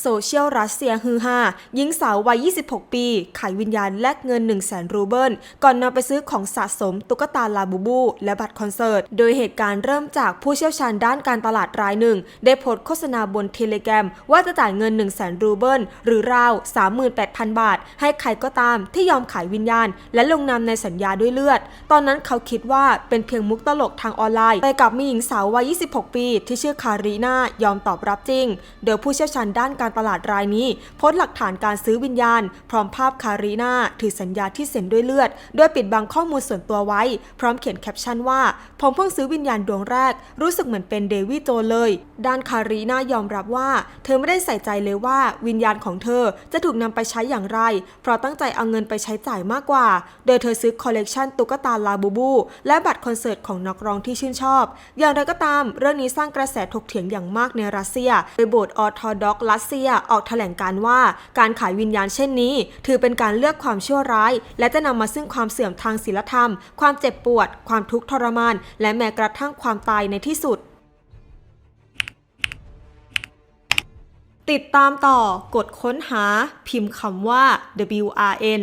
โซเชียลรัสเซียฮือฮาหญิงสาววัย 26 ปี ขายวิญญาณแลกเงิน 1 0 0 0 0แสนรูเบิล ก่อนนำไปซื้อของสะสมตุ๊กตาลาบูบู และบัตรคอนเสิร์ต โดยเหตุการณ์เริ่มจากผู้เชี่ยวชาญด้านการตลาดรายหนึ่ง ได้โพสต์โฆษณาบนเทเลแกรมว่าจะจ่ายเงิน 1 0 0 0 0แสนรูเบิล หรือราว 38,000 บาท ให้ใครก็ตามที่ยอมขายวิญญาณ และลงนามในสัญญาด้วยเลือด ตอนนั้นเขาคิดว่าเป็นเพียงมุกตลกทางออนไลน์ แต่กลับมีหญิงสาววัย 26 ปี ที่ชื่อคารีนายอมตอบรับจริง โดยผู้เชี่ยวชาญด้านการตลาดรายนี้โพสต์หลักฐานการซื้อวิญญาณ พร้อมภาพคารีนาถือสัญญาที่เซ็นด้วยเลือด โดยปิดบังข้อมูลส่วนตัวไว้ พร้อมเขียนแคปชั่นว่า ผมเพิ่งซื้อวิญญาณดวงแรก รู้สึกเหมือนเป็นเดวิดโจเลย ด้านคารีนายอมรับว่า เธอไม่ได้ใส่ใจเลยว่าวิญญาณของเธอจะถูกนำไปใช้อย่างไร เพราะตั้งใจเอาเงินไปใช้จ่ายมากกว่า โดยเธอซื้อคอลเลกชันตุ๊กตาลาบูบู และบัตรคอนเสิร์ตของนักร้องที่ชื่นชอบ อย่างไรก็ตาม เรื่องนี้สร้างกระแสถกเถียงอย่างมากในรัสเซียโดยโบสถ์ออร์โธดอกรัสเซียออกแถลงการว่า การขายวิญญาณเช่นนี้ ถือเป็นการเลือกความชั่วร้าย และจะนำมาซึ่งความเสื่อมทางศีลธรรม ความเจ็บปวด ความทุกข์ทรมาน และแม้กระทั่งความตายในที่สุดติดตามต่อกดค้นหาพิมพ์คำว่า WRN